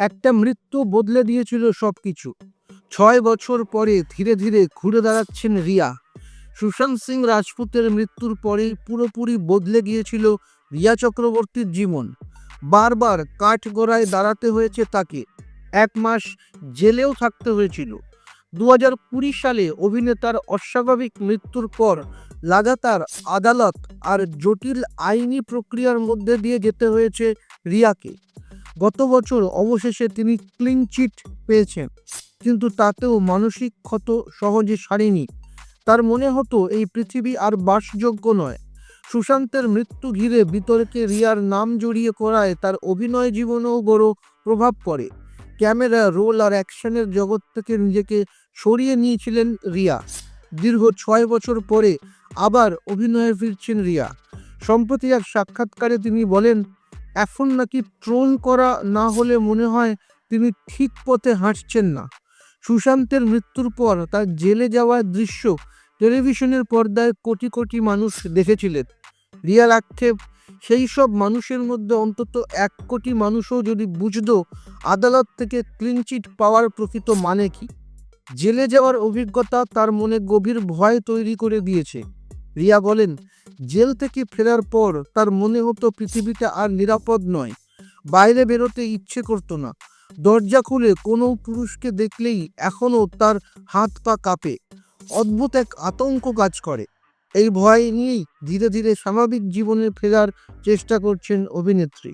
একটা মৃত্যু বদলে দিয়েছিল সব কিছু ছয় বছর পরে ধীরে ধীরে ঘুরে দাঁড়াচ্ছেন রিয়া। সুশান্ত সিং রাজপুতের মৃত্যুর পরে পুরোপুরি বদলে গিয়েছিল রিয়া চক্রবর্তীর জীবন। বারবার কাঠগড়ায় দাঁড়াতে হয়েছে তাকে। এক মাস জেলেও থাকতে হয়েছিল। দু হাজার কুড়ি সালে অভিনেতার অস্বাভাবিক মৃত্যুর পর লাগাতার আদালত আর জটিল আইনি প্রক্রিয়ার মধ্যে দিয়ে যেতে হয়েছে রিয়াকে। গত বছর অবশেষে তিনি ক্লিন চিট পেয়েছেন, কিন্তু তাতেও মানসিক ক্ষত সহজে সারেনি। তার মনে হতো এই পৃথিবী আর বাসযোগ্য নয়। সুশান্তের মৃত্যু ঘিরে বিতর্কে রিয়ার নাম জড়িয়ে করায় তার অভিনয় জীবনেও বড় প্রভাব পড়ে। ক্যামেরা, রোল আর অ্যাকশনের জগৎ থেকে নিজেকে সরিয়ে নিয়েছিলেন রিয়া। দীর্ঘ ছয় বছর পরে আবার অভিনয়ে ফিরছেন রিয়া। সম্প্রতি এক সাক্ষাৎকারে তিনি বলেন এখন নাকি ট্রোল করা না হলে মনে হয় তিনি ঠিক পথে হাঁটছেন না। সুশান্তের মৃত্যুর পর তার জেলে যাওয়ার দৃশ্য টেলিভিশনের পর্দায় কোটি কোটি মানুষ দেখেছিলেন। রিয়াল আক্ষেপ, সেই সব মানুষের মধ্যে অন্তত এক কোটি মানুষও যদি বুঝতো আদালত থেকে ক্লিনচিট পাওয়ার প্রকৃত মানে কি। জেলে যাওয়ার অভিজ্ঞতা তার মনে গভীর ভয় তৈরি করে দিয়েছে। রিয়া বলেন জেল থেকে ফেরার পর তার মনে হতো পৃথিবীটা আর নিরাপদ নয়। বাইরে বেরোতে ইচ্ছে করতো না। দরজা খুলে কোনো পুরুষকে দেখলেই এখনও তার হাত পা কাঁপে। অদ্ভুত এক আতঙ্ক কাজ করে। এই ভয় নিয়েই ধীরে ধীরে স্বাভাবিক জীবনে ফেরার চেষ্টা করছেন অভিনেত্রী।